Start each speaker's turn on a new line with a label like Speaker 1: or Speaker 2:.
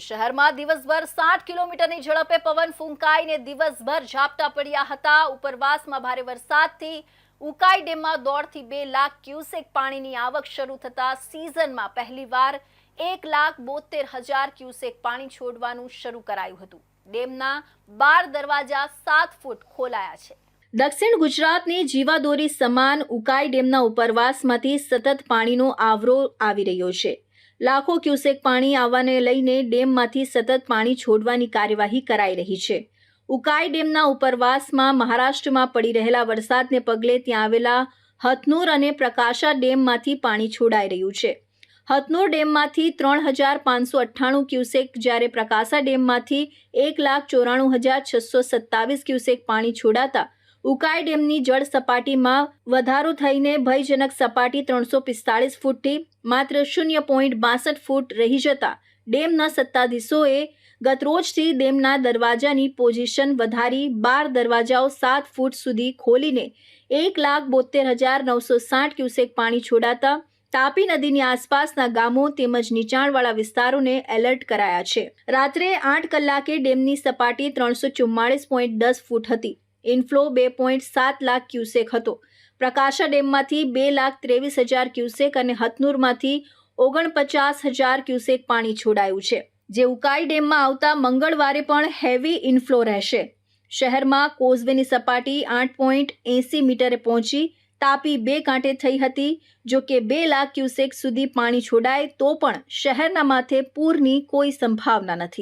Speaker 1: શહેરમાં દિવસભર સાઠ કિલોમીટરની ઝડપે પવન ફૂંકાઈને દિવસભર ઝાપટા પડ્યા હતા. ઉપરવાસમાં ભારે વરસાદથી ઉકાઈ ડેમમાં દોઢથી બે લાખ ક્યુસેક પાણીની આવક શરૂ થતા સિઝનમાં પહેલીવાર એક લાખ બોતેર હજાર ક્યુસેક પાણી છોડવાનું શરૂ કરાયું હતું. ડેમના બાર દરવાજા સાત ફૂટ ખોલાયા છે. દક્ષિણ ગુજરાતની જીવાદોરી સમાન ઉકાઈ ડેમના ઉપરવાસમાંથી સતત પાણીનો આવરો આવી રહ્યો છે. લાખો ક્યુસેક પાણી આવવાને લઈને ડેમમાંથી સતત પાણી છોડવાની કાર્યવાહી કરાઈ રહી છે. ઉકાઈ ડેમના ઉપરવાસમાં મહારાષ્ટ્રમાં પડી રહેલા વરસાદને પગલે ત્યાં આવેલા હથનૂર અને પ્રકાશા ડેમમાંથી પાણી છોડાઈ રહ્યું છે. હથનૂર ડેમમાંથી ત્રણ હજાર પાંચસો અઠ્ઠાણું ક્યુસેક જ્યારે પ્રકાશા ડેમમાંથી એક લાખ ચોરાણું હજાર છસો સત્તાવીસ ક્યુસેક પાણી છોડાતા ઉકાઈ ડેમની જળ સપાટીમાં વધારો થઈને ભયજનક સપાટી ત્રણસો પિસ્તાળીસ ફૂટથી માત્ર શૂન્ય પોઈન્ટ બાસઠ ફૂટ રહી જતા ડેમના સત્તાધીશોએ ગતરોજથી ડેમના દરવાજાની પોઝિશન વધારી બાર દરવાજાઓ સાત ફૂટ સુધી ખોલીને એક લાખ બોતેર હજાર નવસો સાઠ ક્યુસેક પાણી છોડાતા તાપી નદીની આસપાસના ગામો તેમજ નીચાણવાળા વિસ્તારોને એલર્ટ કરાયા છે. રાત્રે આઠ કલાકે ડેમની સપાટી ત્રણસો ચુમ્માળીસ પોઈન્ટ દસ ફૂટ હતી. ઇનફ્લો બે પોઈન્ટ સાત લાખ ક્યુસેક હતો. પ્રકાશા ડેમમાંથી બે લાખ ત્રેવીસ હજાર ક્યુસેક અને હથનૂરમાંથી ઓગણપચાસ હજાર ક્યુસેક પાણી છોડાયું છે. જે ઉકાઈ ડેમમાં આવતા મંગળવારે પણ હેવી ઇનફ્લો રહેશે. શહેરમાં કોઝવેની સપાટી આઠ પોઈન્ટ એંસી મીટરે પહોંચી, તાપી બે કાંઠે થઈ હતી. જો કે બે લાખ ક્યુસેક સુધી પાણી છોડાય તો પણ શહેરના માથે પૂરની કોઈ સંભાવના નથી.